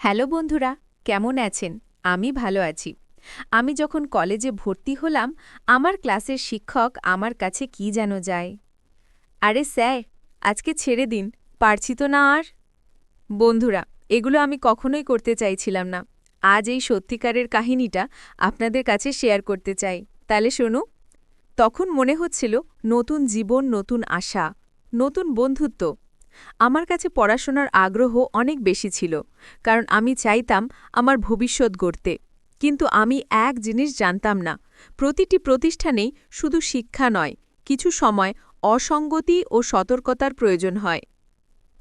Hello বন্ধুরা, কেমন আছেন? আমি ভালো আছি। আমি যখন কলেজে ভর্তি হলাম, আমার ক্লাসের শিক্ষক আমার কাছে কি যেন যায়। আরে স্যার, আজকে ছেড়ে দিন, পারছি তো না আর। বন্ধুরা, এগুলো আমি কখনোই করতে চাইছিলাম না। আজ এই সত্যিকারের কাহিনীটা আপনাদের কাছে শেয়ার করতে চাই। তাহলে শোনো। তখন মনে হচ্ছিল, নতুন জীবন, নতুন আশা, নতুন বন্ধুত্ব। আমার কাছে পড়াশোনার আগ্রহ অনেক বেশি ছিল, কারণ আমি চাইতাম আমার ভবিষ্যৎ গড়তে। কিন্তু আমি এক জিনিস জানতাম না, প্রতিটি প্রতিষ্ঠানেই শুধু শিক্ষা নয়, কিছু সময় অসঙ্গতি ও সতর্কতার প্রয়োজন হয়।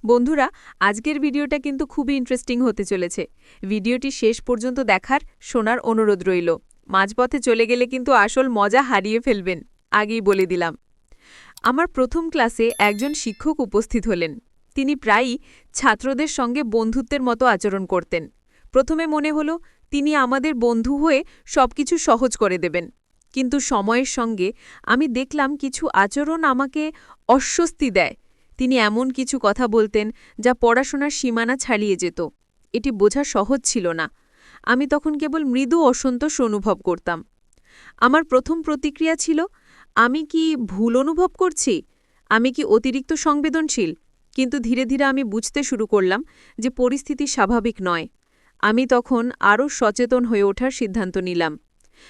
বন্ধুরা, আজকের ভিডিওটা কিন্তু খুবই ইন্টারেস্টিং হতে চলেছে। ভিডিওটি শেষ পর্যন্ত দেখার শোনার অনুরোধ রইল। মাঝপথে চলে গেলে কিন্তু আসল মজা হারিয়ে ফেলবেন, আগেই বলে দিলাম। আমার প্রথম ক্লাসে একজন শিক্ষক উপস্থিত হলেন। তিনি প্রায়ই ছাত্রদের সঙ্গে বন্ধুত্বের মতো আচরণ করতেন। প্রথমে মনে হলো, তিনি আমাদের বন্ধু হয়ে সবকিছু সহজ করে দেবেন। কিন্তু সময়ের সঙ্গে আমি দেখলাম কিছু আচরণ আমাকে অস্বস্তি দেয়। তিনি এমন কিছু কথা বলতেন যা পড়াশোনার সীমানা ছাড়িয়ে যেত। এটি বোঝা সহজ ছিল না। আমি তখন কেবল মৃদু অসন্তোষ অনুভব করতাম। আমার প্রথম প্রতিক্রিয়া ছিল, আমি কি ভুল অনুভব করছি? আমি কি অতিরিক্ত সংবেদনশীল? কিন্তু ধীরে ধীরে আমি বুঝতে শুরু করলাম যে পরিস্থিতি স্বাভাবিক নয়। আমি তখন আরও সচেতন হয়ে ওঠার সিদ্ধান্ত নিলাম।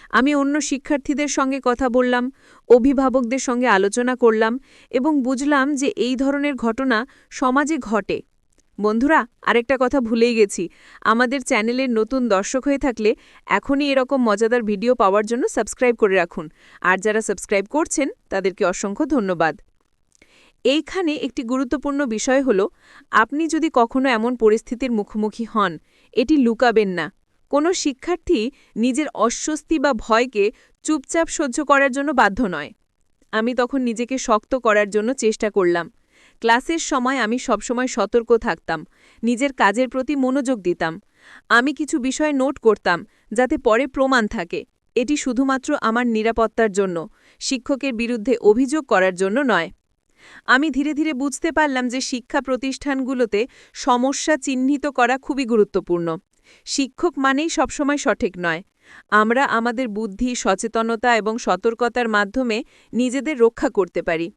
আমি অন্য শিক্ষার্থীদের সঙ্গে কথা বললাম, অভিভাবকদের সঙ্গে আলোচনা করলাম এবং বুঝলাম যে এই ধরনের ঘটনা সমাজে ঘটে। বন্ধুরা, আরেকটা কথা ভুলেই গেছি। আমাদের চ্যানেলের নতুন দর্শক হয়ে থাকলে এখনই এরকম মজাদার ভিডিও পাওয়ার জন্য সাবস্ক্রাইব করে রাখুন। আর যারা সাবস্ক্রাইব করছেন, তাদেরকে অসংখ্য ধন্যবাদ। এইখানে একটি গুরুত্বপূর্ণ বিষয় হল, আপনি যদি কখনো এমন পরিস্থিতির মুখোমুখি হন, এটি লুকাবেন না। কোনো শিক্ষার্থী নিজের অস্বস্তি বা ভয়কে চুপচাপ সহ্য করার জন্য বাধ্য নয়। আমি তখন নিজেকে শক্ত করার জন্য চেষ্টা করলাম। ক্লাসের সময় আমি সবসময় সতর্ক থাকতাম, নিজের কাজের প্রতি মনোযোগ দিতাম। আমি কিছু বিষয় নোট করতাম, যাতে পরে প্রমাণ থাকে। এটি শুধুমাত্র আমার নিরাপত্তার জন্য, শিক্ষকের বিরুদ্ধে অভিযোগ করার জন্য নয়। আমি ধীরে ধীরে বুঝতে পারলাম যে শিক্ষা প্রতিষ্ঠানগুলোতে সমস্যা চিহ্নিত করা খুবই গুরুত্বপূর্ণ। শিক্ষক মানেই সবসময় সঠিক নয়। আমরা আমাদের বুদ্ধি, সচেতনতা এবং সতর্কতার মাধ্যমে নিজেদের রক্ষা করতে পারি।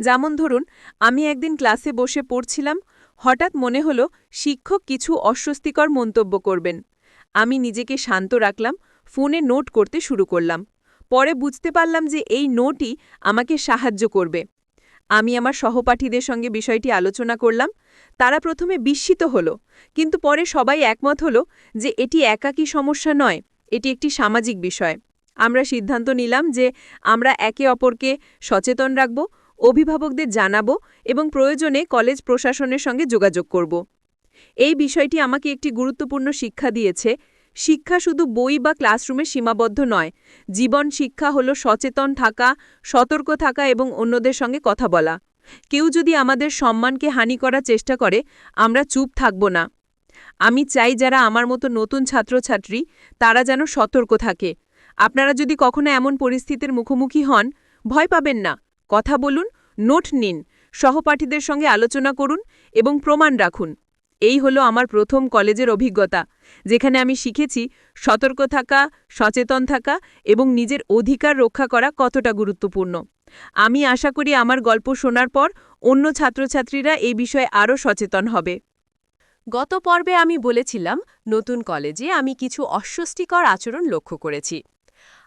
যেমন ধরুন, আমি একদিন ক্লাসে বসে পড়ছিলাম, হঠাৎ মনে হলো শিক্ষক কিছু অস্বস্তিকর মন্তব্য করবেন। আমি নিজেকে শান্ত রাখলাম, ফোনে নোট করতে শুরু করলাম। পরে বুঝতে পারলাম যে এই নোটই আমাকে সাহায্য করবে। আমি আমার সহপাঠীদের সঙ্গে বিষয়টি আলোচনা করলাম। তারা প্রথমে বিস্মিত হল, কিন্তু পরে সবাই একমত হল যে এটি একাকী সমস্যা নয়, এটি একটি সামাজিক বিষয়। আমরা সিদ্ধান্ত নিলাম যে আমরা একে অপরকে সচেতন রাখব, অভিভাবকদের জানাব এবং প্রয়োজনে কলেজ প্রশাসনের সঙ্গে যোগাযোগ করব। এই বিষয়টি আমাকে একটি গুরুত্বপূর্ণ শিক্ষা দিয়েছে শিক্ষা শুধু বই বা ক্লাসরুমে সীমাবদ্ধ নয়, জীবন শিক্ষা হল সচেতন থাকা, সতর্ক থাকা এবং অন্যদের সঙ্গে কথা বলা। কেউ যদি আমাদের সম্মানকে হানি করার চেষ্টা করে, আমরা চুপ থাকব না। আমি চাই যারা আমার মতো নতুন ছাত্রছাত্রী, তারা যেন সতর্ক থাকে। আপনারা যদি কখনো এমন পরিস্থিতির মুখোমুখি হন, ভয় পাবেন না। কথা বলুন, নোট নিন, সহপাঠীদের সঙ্গে আলোচনা করুন এবং প্রমাণ রাখুন। এই হলো আমার প্রথম কলেজের অভিজ্ঞতা, যেখানে আমি শিখেছি সতর্ক থাকা, সচেতন থাকা এবং নিজের অধিকার রক্ষা করা কতটা গুরুত্বপূর্ণ। আমি আশা করি আমার গল্প শোনার পর অন্য ছাত্রছাত্রীরা এই বিষয়ে আরও সচেতন হবে। গত পর্বে আমি বলেছিলাম, নতুন কলেজে আমি কিছু অস্বস্তিকর আচরণ লক্ষ্য করেছি।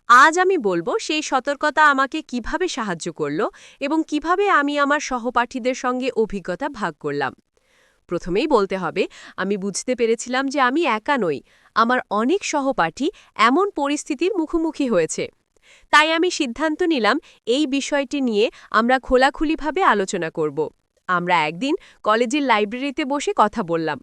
আজ আমি বলব, সেই সতর্কতা আমাকে কীভাবে সাহায্য করল এবং কীভাবে আমি আমার সহপাঠীদের সঙ্গে অভিজ্ঞতা ভাগ করলাম। প্রথমেই বলতে হবে, আমি বুঝতে পেরেছিলাম যে আমি একা নই। আমার অনেক সহপাঠী এমন পরিস্থিতির মুখোমুখি হয়েছে। তাই আমি সিদ্ধান্ত নিলাম, এই বিষয়টি নিয়ে আমরা খোলাখুলিভাবে আলোচনা করব। আমরা একদিন কলেজের লাইব্রেরিতে বসে কথা বললাম।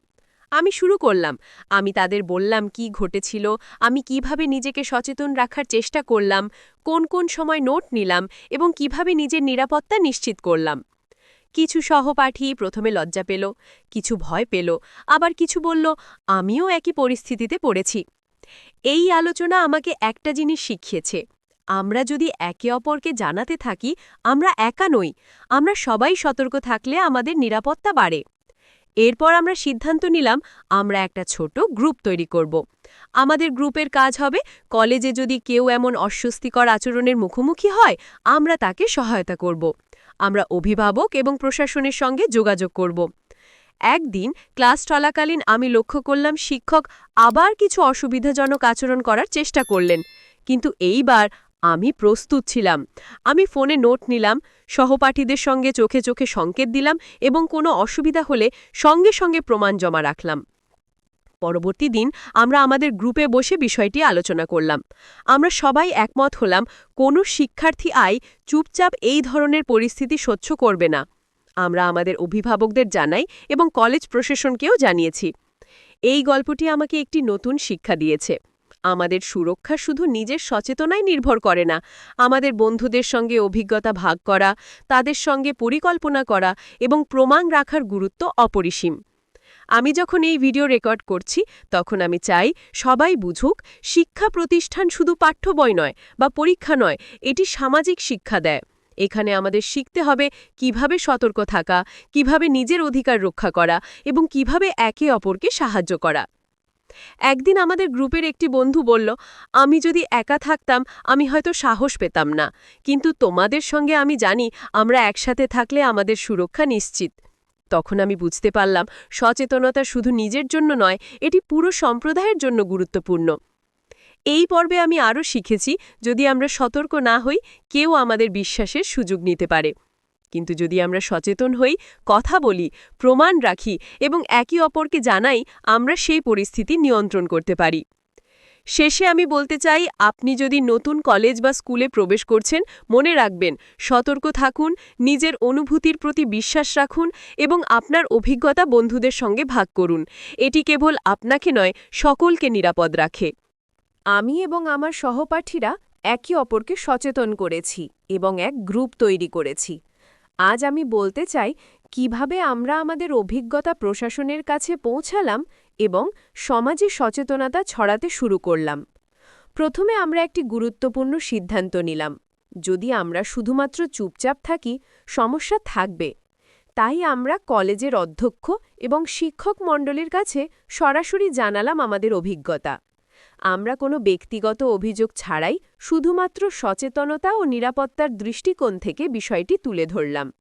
আমি শুরু করলাম, আমি তাদের বললাম কি ঘটেছিল, আমি কীভাবে নিজেকে সচেতন রাখার চেষ্টা করলাম, কোন কোন সময় নোট নিলাম এবং কীভাবে নিজের নিরাপত্তা নিশ্চিত করলাম। কিছু সহপাঠী প্রথমে লজ্জা পেল, কিছু ভয় পেল, আবার কিছু বলল, আমিও একই পরিস্থিতিতে পড়েছি। এই আলোচনা আমাকে একটা জিনিস শিখিয়েছে। আমরা যদি একে অপরকে জানাতে থাকি, আমরা একা নই। আমরা সবাই সতর্ক থাকলে আমাদের নিরাপত্তা বাড়ে। এরপর আমরা সিদ্ধান্ত নিলাম, আমরা একটা ছোট গ্রুপ তৈরি করব। আমাদের গ্রুপের কাজ হবে, কলেজে যদি কেউ এমন অস্বস্তিকর আচরণের মুখোমুখি হয়, আমরা তাকে সহায়তা করব। আমরা অভিভাবক এবং প্রশাসনের সঙ্গে যোগাযোগ করব। একদিন ক্লাস চলাকালীন আমি লক্ষ্য করলাম শিক্ষক আবার কিছু অসুবিধাজনক আচরণ করার চেষ্টা করলেন। কিন্তু এইবার আমি প্রস্তুত ছিলাম। আমি ফোনে নোট নিলাম, সহপাঠীদের সঙ্গে চোখে চোখে সংকেত দিলাম এবং কোনো অসুবিধা হলে সঙ্গে সঙ্গে প্রমাণ জমা রাখলাম। পরবর্তী দিন আমরা আমাদের গ্রুপে বসে বিষয়টি আলোচনা করলাম। আমরা সবাই একমত হলাম, কোনো শিক্ষার্থী আই চুপচাপ এই ধরনের পরিস্থিতি সহ্য করবে না। আমরা আমাদের অভিভাবকদের জানাই এবং কলেজ প্রশাসনকেও জানিয়েছি। এই গল্পটি আমাকে একটি নতুন শিক্ষা দিয়েছে। আমাদের সুরক্ষা শুধু নিজের সচেতনায় নির্ভর করে না। আমাদের বন্ধুদের সঙ্গে অভিজ্ঞতা ভাগ করা, তাদের সঙ্গে পরিকল্পনা করা এবং প্রমাণ রাখার গুরুত্ব অপরিসীম। আমি যখন এই ভিডিও রেকর্ড করছি, তখন আমি চাই সবাই বুঝুক, শিক্ষা প্রতিষ্ঠান শুধু পাঠ্য বই নয় বা পরীক্ষা নয়, এটি সামাজিক শিক্ষা দেয়। এখানে আমাদের শিখতে হবে কীভাবে সতর্ক থাকা, কীভাবে নিজের অধিকার রক্ষা করা এবং কীভাবে একে অপরকে সাহায্য করা। একদিন আমাদের গ্রুপের একটি বন্ধু বলল, আমি যদি একা থাকতাম, আমি হয়তো সাহস পেতাম না। কিন্তু তোমাদের সঙ্গে আমি জানি, আমরা একসাথে থাকলে আমাদের সুরক্ষা নিশ্চিত। তখন আমি বুঝতে পারলাম সচেতনতা শুধু নিজের জন্য নয়, এটি পুরো সম্প্রদায়ের জন্য গুরুত্বপূর্ণ। এই পর্বে আমি আরও শিখেছি, যদি আমরা সতর্ক না হই, কেউ আমাদের বিশ্বাসের সুযোগ নিতে পারে। কিন্তু যদি আমরা সচেতন হই, কথা বলি, প্রমাণ রাখি এবং একে অপরকে জানাই, আমরা সেই পরিস্থিতি নিয়ন্ত্রণ করতে পারি। শেষে আমি বলতে চাই, আপনি যদি নতুন কলেজ বা স্কুলে প্রবেশ করছেন, মনে রাখবেন, সতর্ক থাকুন, নিজের অনুভূতির প্রতি বিশ্বাস রাখুন এবং আপনার অভিজ্ঞতা বন্ধুদের সঙ্গে ভাগ করুন। এটি কেবল আপনাকে নয়, সকলকে নিরাপদ রাখে। আমি এবং আমার সহপাঠীরা একে অপরকে সচেতন করেছি এবং এক গ্রুপ তৈরি করেছি। আজ আমি বলতে চাই, কীভাবে আমরা আমাদের অভিজ্ঞতা প্রশাসনের কাছে পৌঁছালাম এবং সমাজে সচেতনতা ছড়াতে শুরু করলাম। প্রথমে আমরা একটি গুরুত্বপূর্ণ সিদ্ধান্ত নিলাম। যদি আমরা শুধুমাত্র চুপচাপ থাকি, সমস্যা থাকবে। তাই আমরা কলেজের অধ্যক্ষ এবং শিক্ষক মণ্ডলীর কাছে সরাসরি জানালাম আমাদের অভিজ্ঞতা। আমরা কোনো ব্যক্তিগত অভিযোগ ছাড়াই শুধুমাত্র সচেতনতা ও নিরাপত্তার দৃষ্টিকোণ থেকে বিষয়টি তুলে ধরলাম।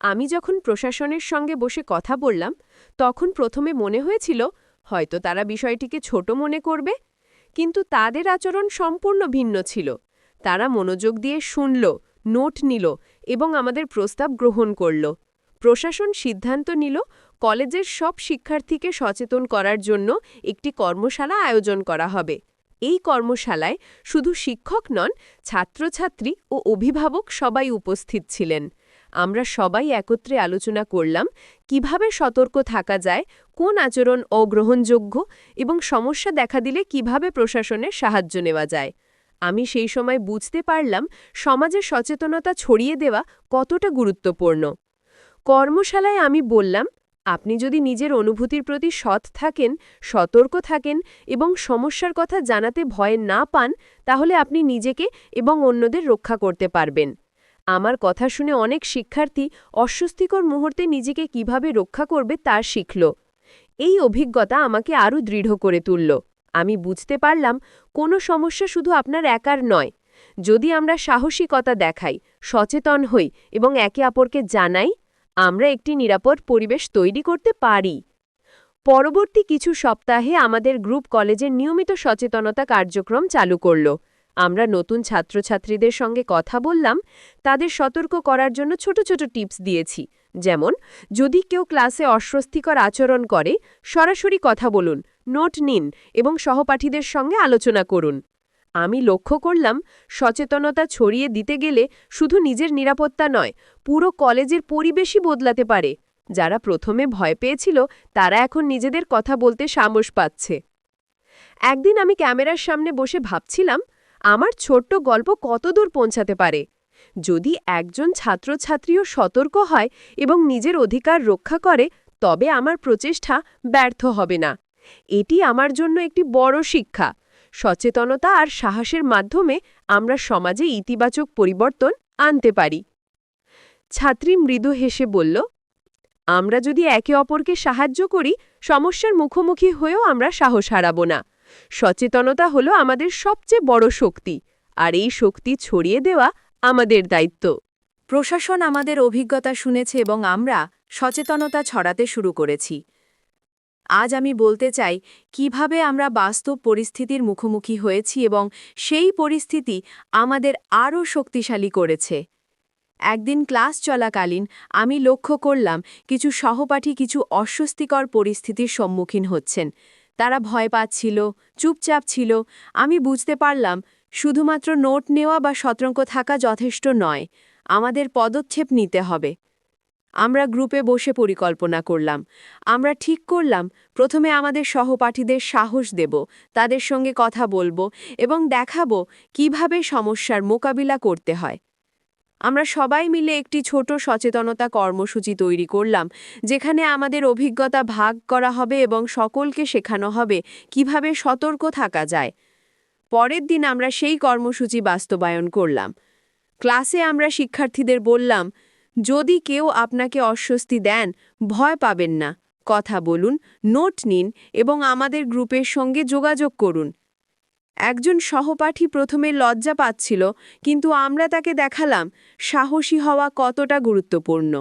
আমি যখন প্রশাসনের সঙ্গে বসে কথা বললাম, তখন প্রথমে মনে হয়েছিল হয়তো তারা বিষয়টিকে ছোট মনে করবে, কিন্তু তাদের আচরণ সম্পূর্ণ ভিন্ন ছিল। তারা মনোযোগ দিয়ে শুনল, নোট নিল এবং আমাদের প্রস্তাব গ্রহণ করল। প্রশাসন সিদ্ধান্ত নিল, কলেজের সব শিক্ষার্থীকে সচেতন করার জন্য একটি কর্মশালা আয়োজন করা হবে। এই কর্মশালায় শুধু শিক্ষক নন, ছাত্রছাত্রী ও অভিভাবক সবাই উপস্থিত ছিলেন। আমরা সবাই একত্রে আলোচনা করলাম কীভাবে সতর্ক থাকা যায়, কোন আচরণ অগ্রহণযোগ্য এবং সমস্যা দেখা দিলে কীভাবে প্রশাসনের সাহায্য নেওয়া যায়। আমি সেই সময় বুঝতে পারলাম সমাজে সচেতনতা ছড়িয়ে দেওয়া কতটা গুরুত্বপূর্ণ। কর্মশালায় আমি বললাম, আপনি যদি নিজের অনুভূতির প্রতি সৎ থাকেন, সতর্ক থাকেন এবং সমস্যার কথা জানাতে ভয় না পান, তাহলে আপনি নিজেকে এবং অন্যদের রক্ষা করতে পারবেন। আমার কথা শুনে অনেক শিক্ষার্থী অস্বস্তিকর মুহূর্তে নিজেকে কীভাবে রক্ষা করবে তা শিখল। এই অভিজ্ঞতা আমাকে আরও দৃঢ় করে তুলল। আমি বুঝতে পারলাম, কোনো সমস্যা শুধু আপনার একার নয়। যদি আমরা সাহসিকতা দেখাই, সচেতন হই এবং একে অপরকে জানাই, আমরা একটি নিরাপদ পরিবেশ তৈরি করতে পারি। পরবর্তী কিছু সপ্তাহে আমাদের গ্রুপ কলেজের নিয়মিত সচেতনতা কার্যক্রম চালু করল। আমরা নতুন ছাত্রছাত্রীদের সঙ্গে কথা বললাম, তাদের সতর্ক করার জন্য ছোট ছোট টিপস দিয়েছি। যেমন, যদি কেউ ক্লাসে অস্বস্তিকর আচরণ করে, সরাসরি কথা বলুন, নোট নিন এবং সহপাঠীদের সঙ্গে আলোচনা করুন। আমি লক্ষ্য করলাম, সচেতনতা ছড়িয়ে দিতে গেলে শুধু নিজের নিরাপত্তা নয়, পুরো কলেজের পরিবেশই বদলাতে পারে। যারা প্রথমে ভয় পেয়েছিল, তারা এখন নিজেদের কথা বলতে সাহস পাচ্ছে। একদিন আমি ক্যামেরার সামনে বসে ভাবছিলাম আমার ছোট্ট গল্প কতদূর পৌঁছাতে পারে? যদি একজন ছাত্রছাত্রীও সতর্ক হয় এবং নিজের অধিকার রক্ষা করে, তবে আমার প্রচেষ্টা ব্যর্থ হবে না। এটি আমার জন্য একটি বড় শিক্ষা। সচেতনতা আর সাহসের মাধ্যমে আমরা সমাজে ইতিবাচক পরিবর্তন আনতে পারি। ছাত্রী মৃদু হেসে বলল, আমরা যদি একে অপরকে সাহায্য করি, সমস্যার মুখোমুখি হয়েও আমরা সাহস হারাব না। সচেতনতা হলো আমাদের সবচেয়ে বড় শক্তি, আর এই শক্তি ছড়িয়ে দেওয়া আমাদের দায়িত্ব। প্রশাসন আমাদের অভিজ্ঞতা শুনেছে এবং আমরা সচেতনতা ছড়াতে শুরু করেছি। আজ আমি বলতে চাই, কীভাবে আমরা বাস্তব পরিস্থিতির মুখোমুখি হয়েছি এবং সেই পরিস্থিতি আমাদের আরও শক্তিশালী করেছে। একদিন ক্লাস চলাকালীন আমি লক্ষ্য করলাম, কিছু সহপাঠী কিছু অস্বস্তিকর পরিস্থিতির সম্মুখীন হচ্ছেন। তারা ভয় পাচ্ছিল, চুপচাপ ছিল। আমি বুঝতে পারলাম, শুধুমাত্র নোট নেওয়া বা সতর্ক থাকা যথেষ্ট নয়। আমাদের পদক্ষেপ নিতে হবে। আমরা গ্রুপে বসে পরিকল্পনা করলাম। আমরা ঠিক করলাম, প্রথমে আমাদের সহপাঠীদের সাহস দেব, তাদের সঙ্গে কথা বলব এবং দেখাবো কীভাবে সমস্যার মোকাবিলা করতে হয়। আমরা সবাই মিলে একটি ছোট সচেতনতা কর্মসূচি তৈরি করলাম, যেখানে আমাদের অভিজ্ঞতা ভাগ করা হবে এবং সকলকে শেখানো হবে কীভাবে সতর্ক থাকা যায়। পরের দিন আমরা সেই কর্মসূচি বাস্তবায়ন করলাম। ক্লাসে আমরা শিক্ষার্থীদের বললাম, যদি কেউ আপনাকে অস্বস্তি দেন, ভয় পাবেন না। কথা বলুন, নোট নিন এবং আমাদের গ্রুপের সঙ্গে যোগাযোগ করুন। একজন সহপাঠী প্রথমে লজ্জা পাচ্ছিল, কিন্তু আমরা তাকে দেখালাম, সাহসী হওয়া কতটা গুরুত্বপূর্ণ।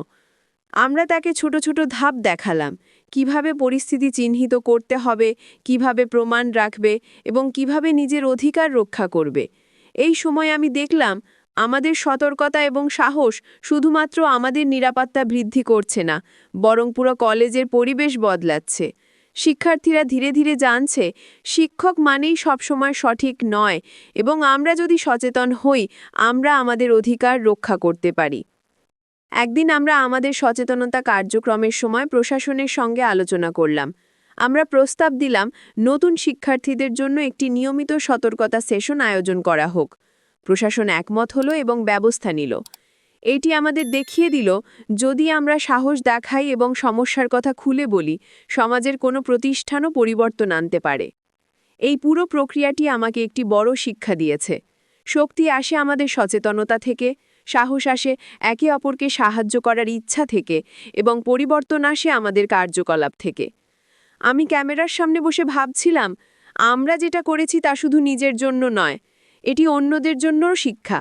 আমরা তাকে ছোট ছোট ধাপ দেখালাম, কীভাবে পরিস্থিতি চিহ্নিত করতে হবে, কীভাবে প্রমাণ রাখবে এবং কীভাবে নিজের অধিকার রক্ষা করবে। এই সময় আমি দেখলাম, আমাদের সতর্কতা এবং সাহস শুধুমাত্র আমাদের নিরাপত্তা বৃদ্ধি করছে না, বরং পুরো কলেজের পরিবেশ বদলাচ্ছে। শিক্ষার্থীরা ধীরে ধীরে জানছে, শিক্ষক মানেই সবসময় সঠিক নয় এবং আমরা যদি সচেতন হই, আমরা আমাদের অধিকার রক্ষা করতে পারি। একদিন আমরা আমাদের সচেতনতা কার্যক্রমের সময় প্রশাসনের সঙ্গে আলোচনা করলাম। আমরা প্রস্তাব দিলাম, নতুন শিক্ষার্থীদের জন্য একটি নিয়মিত সতর্কতা সেশন আয়োজন করা হোক। প্রশাসন একমত হলো এবং ব্যবস্থা নিল। এটি আমাদের দেখিয়ে দিল, যদি আমরা সাহস দেখাই এবং সমস্যার কথা খুলে বলি, সমাজের কোনো প্রতিষ্ঠানও পরিবর্তন আনতে পারে। এই পুরো প্রক্রিয়াটি আমাকে একটি বড় শিক্ষা দিয়েছে। শক্তি আসে আমাদের সচেতনতা থেকে, সাহস আসে একে অপরকে সাহায্য করার ইচ্ছা থেকে, এবং পরিবর্তন আসে আমাদের কার্যকলাপ থেকে। আমি ক্যামেরার সামনে বসে ভাবছিলাম, আমরা যেটা করেছি তা শুধু নিজের জন্য নয়, এটি অন্যদের জন্যও শিক্ষা।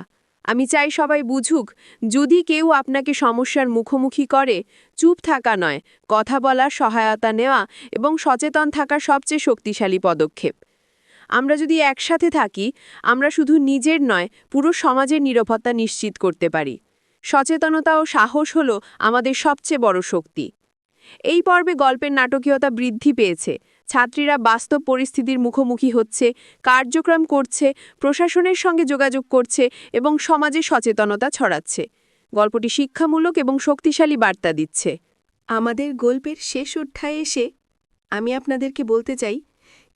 আমি চাই সবাই বুঝুক, যদি কেউ আপনাকে সমস্যার মুখোমুখি করে, চুপ থাকা নয়, কথা বলার সহায়তা নেওয়া এবং সচেতন থাকা সবচেয়ে শক্তিশালী পদক্ষেপ। আমরা যদি একসাথে থাকি, আমরা শুধু নিজের নয়, পুরো সমাজের নিরাপত্তা নিশ্চিত করতে পারি। সচেতনতা ও সাহস হল আমাদের সবচেয়ে বড় শক্তি। এই পর্বে গল্পের নাটকীয়তা বৃদ্ধি পেয়েছে। ছাত্রীরা বাস্তব পরিস্থিতির মুখোমুখি হচ্ছে, কার্যক্রম করছে, প্রশাসনের সঙ্গে যোগাযোগ করছে এবং সমাজে সচেতনতা ছড়াচ্ছে। গল্পটি শিক্ষামূলক এবং শক্তিশালী বার্তা দিচ্ছে। আমাদের গল্পের শেষ অধ্যায়ে এসে আমি আপনাদেরকে বলতে চাই,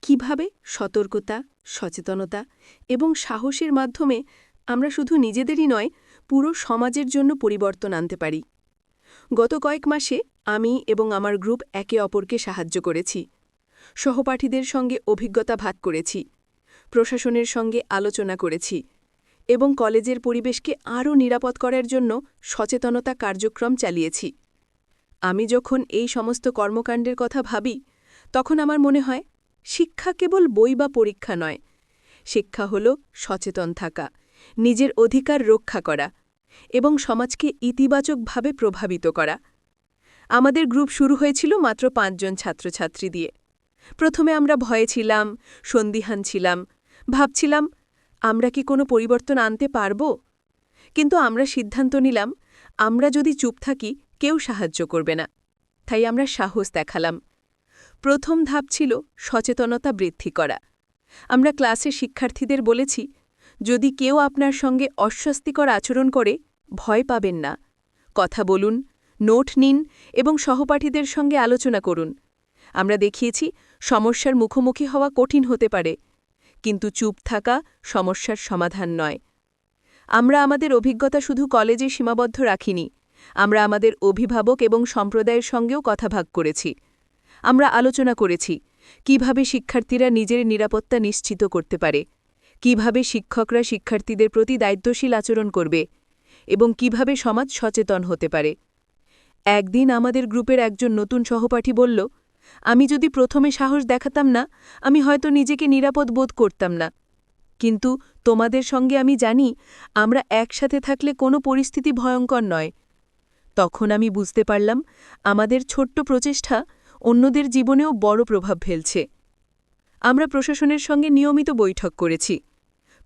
কীভাবে সতর্কতা, সচেতনতা এবং সাহসের মাধ্যমে আমরা শুধু নিজেদেরই নয়, পুরো সমাজের জন্য পরিবর্তন আনতে পারি। গত কয়েক মাসে আমি এবং আমার গ্রুপ একে অপরকে সাহায্য করেছি। সহপাঠীদের সঙ্গে অভিজ্ঞতা ভাগ করেছি, প্রশাসনের সঙ্গে আলোচনা করেছি এবং কলেজের পরিবেশকে আরও নিরাপদ করার জন্য সচেতনতা কার্যক্রম চালিয়েছি। আমি যখন এই সমস্ত কর্মকাণ্ডের কথা ভাবি, তখন আমার মনে হয়, শিক্ষা কেবল বই বা পরীক্ষা নয়, শিক্ষা হল সচেতন থাকা, নিজের অধিকার রক্ষা করা এবং সমাজকে ইতিবাচকভাবে প্রভাবিত করা। আমাদের গ্রুপ শুরু হয়েছিল মাত্র পাঁচজন ছাত্রছাত্রী দিয়ে। প্রথমে আমরা ভয়ে ছিলাম, সন্দিহান ছিলাম, ভাবছিলাম, আমরা কি কোনো পরিবর্তন আনতে পারব? কিন্তু আমরা সিদ্ধান্ত নিলাম, আমরা যদি চুপ থাকি, কেউ সাহায্য করবে না। তাই আমরা সাহস দেখালাম। প্রথম ধাপ ছিল সচেতনতা বৃদ্ধি করা। আমরা ক্লাসে শিক্ষার্থীদের বলেছি, যদি কেউ আপনার সঙ্গে অস্বস্তিকর আচরণ করে, ভয় পাবেন না। কথা বলুন, নোট নিন এবং সহপাঠীদের সঙ্গে আলোচনা করুন। আমরা দেখিয়েছি, সমস্যার মুখোমুখি হওয়া কঠিন হতে পারে, কিন্তু চুপ থাকা সমস্যার সমাধান নয়। আমরা আমাদের অভিজ্ঞতা শুধু কলেজে সীমাবদ্ধ রাখিনি, আমরা আমাদের অভিভাবক এবং সম্প্রদায়ের সঙ্গেও কথা ভাগ করেছি। আমরা আলোচনা করেছি, কীভাবে শিক্ষার্থীরা নিজের নিরাপত্তা নিশ্চিত করতে পারে, কীভাবে শিক্ষকরা শিক্ষার্থীদের প্রতি দায়িত্বশীল আচরণ করবে এবং কীভাবে সমাজ সচেতন হতে পারে। একদিন আমাদের গ্রুপের একজন নতুন সহপাঠী বলল আমি যদি প্রথমে সাহস দেখাতাম না, আমি হয়তো নিজেকে নিরাপদ বোধ করতাম না। কিন্তু তোমাদের সঙ্গে আমি জানি, আমরা একসাথে থাকলে কোনো পরিস্থিতি ভয়ঙ্কর নয়। তখন আমি বুঝতে পারলাম, আমাদের ছোট্ট প্রচেষ্টা অন্যদের জীবনেও বড় প্রভাব ফেলছে। আমরা প্রশাসনের সঙ্গে নিয়মিত বৈঠক করেছি।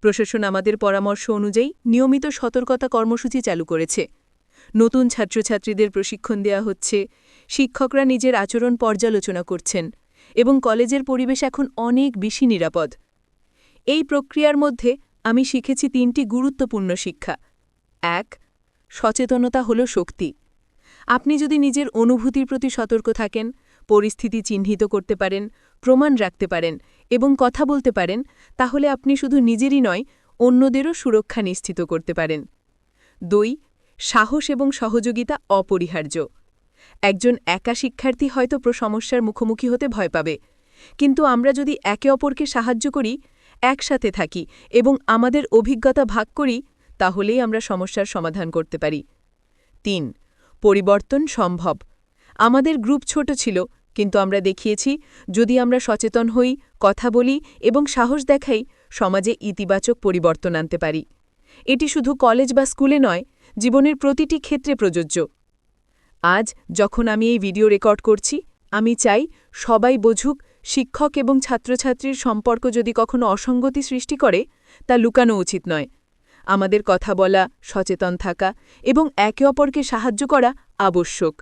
প্রশাসন আমাদের পরামর্শ অনুযায়ী নিয়মিত সতর্কতা কর্মসূচি চালু করেছে। নতুন ছাত্রছাত্রীদের প্রশিক্ষণ দেওয়া হচ্ছে শিক্ষকরা নিজের আচরণ পর্যালোচনা করছেন এবং কলেজের পরিবেশ এখন অনেক বেশি নিরাপদ। এই প্রক্রিয়ার মধ্যে আমি শিখেছি তিনটি গুরুত্বপূর্ণ শিক্ষা। এক, সচেতনতা হল শক্তি। আপনি যদি নিজের অনুভূতির প্রতি সতর্ক থাকেন, পরিস্থিতি চিহ্নিত করতে পারেন, প্রমাণ রাখতে পারেন এবং কথা বলতে পারেন, তাহলে আপনি শুধু নিজেরই নয়, অন্যদেরও সুরক্ষা নিশ্চিত করতে পারেন। দুই, সাহস এবং সহযোগিতা অপরিহার্য। একজন একা শিক্ষার্থী হয়তো সমস্যার মুখোমুখি হতে ভয় পাবে। কিন্তু আমরা যদি একে অপরকে সাহায্য করি, একসাথে থাকি এবং আমাদের অভিজ্ঞতা ভাগ করি, তাহলেই আমরা সমস্যার সমাধান করতে পারি। তিন, পরিবর্তন সম্ভব। আমাদের গ্রুপ ছোট ছিল, কিন্তু আমরা দেখিয়েছি, যদি আমরা সচেতন হই, কথা বলি এবং সাহস দেখাই, সমাজে ইতিবাচক পরিবর্তন আনতে পারি। এটি শুধু কলেজ বা স্কুলে নয়, জীবনের প্রতিটি ক্ষেত্রে প্রযোজ্য। আজ যখন আমি এই ভিডিও রেকর্ড করছি, আমি চাই সবাই বুঝুক, শিক্ষক এবং ছাত্রছাত্রীর সম্পর্ক যদি কখনো অসঙ্গতি সৃষ্টি করে, তা লুকানো উচিত নয়। আমাদের কথা বলা, সচেতন থাকা এবং একে অপরকে সাহায্য করা আবশ্যক।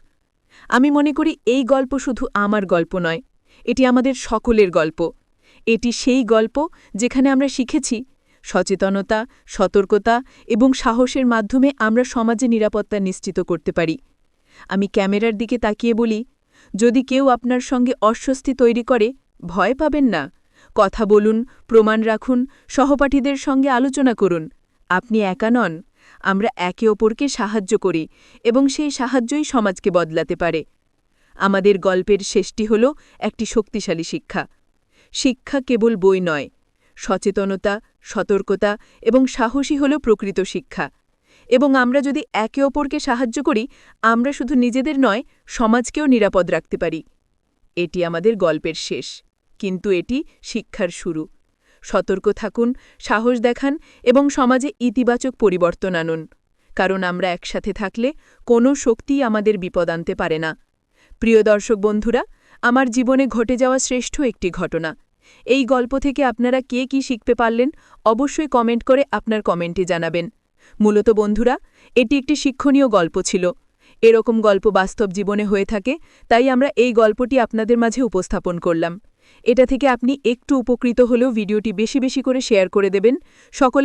আমি মনে করি এই গল্প শুধু আমার গল্প নয়, এটি আমাদের সকলের গল্প। এটি সেই গল্প যেখানে আমরা শিখেছি সচেতনতা, সতর্কতা এবং সাহসের মাধ্যমে আমরা সমাজে নিরাপত্তা নিশ্চিত করতে পারি। আমি ক্যামেরার দিকে তাকিয়ে বলি, যদি কেউ আপনার সঙ্গে অস্বস্তি তৈরি করে, ভয় পাবেন না। কথা বলুন, প্রমাণ রাখুন, সহপাঠীদের সঙ্গে আলোচনা করুন। আপনি একা নন। আমরা একে অপরকে সাহায্য করি এবং সেই সাহায্যই সমাজকে বদলাতে পারে। আমাদের গল্পের শেষটি হল একটি শক্তিশালী শিক্ষা। শিক্ষা কেবল বই নয়। সচেতনতা, সতর্কতা এবং সাহসী হল প্রকৃত শিক্ষা। এবং আমরা যদি একে অপরকে সাহায্য করি, আমরা শুধু নিজেদের নয়, সমাজকেও নিরাপদ রাখতে পারি। এটি আমাদের গল্পের শেষ। কিন্তু এটি শিক্ষার শুরু। সতর্ক থাকুন, সাহস দেখান এবং সমাজে ইতিবাচক পরিবর্তন আনুন। কারণ আমরা একসাথে থাকলে কোনো শক্তিই আমাদের বিপদ আনতে পারে না। প্রিয় দর্শক বন্ধুরা, আমার জীবনে ঘটে যাওয়া শ্রেষ্ঠ একটি ঘটনা। এই গল্প থেকে আপনারা কে কি শিখতে পারলেন, অবশ্যই কমেন্ট করে আপনার কমেন্টে জানাবেন। মূলত বন্ধুরা, এটি একটি শিক্ষণীয় গল্প ছিল। এরকম গল্প বাস্তব জীবনে হয়ে থাকে, তাই আমরা এই গল্পটি আপনাদের মাঝে উপস্থাপন করলাম। এটা থেকে আপনি একটু উপকৃত হলেও ভিডিওটি বেশি বেশি করে শেয়ার করে দেবেন। সকলে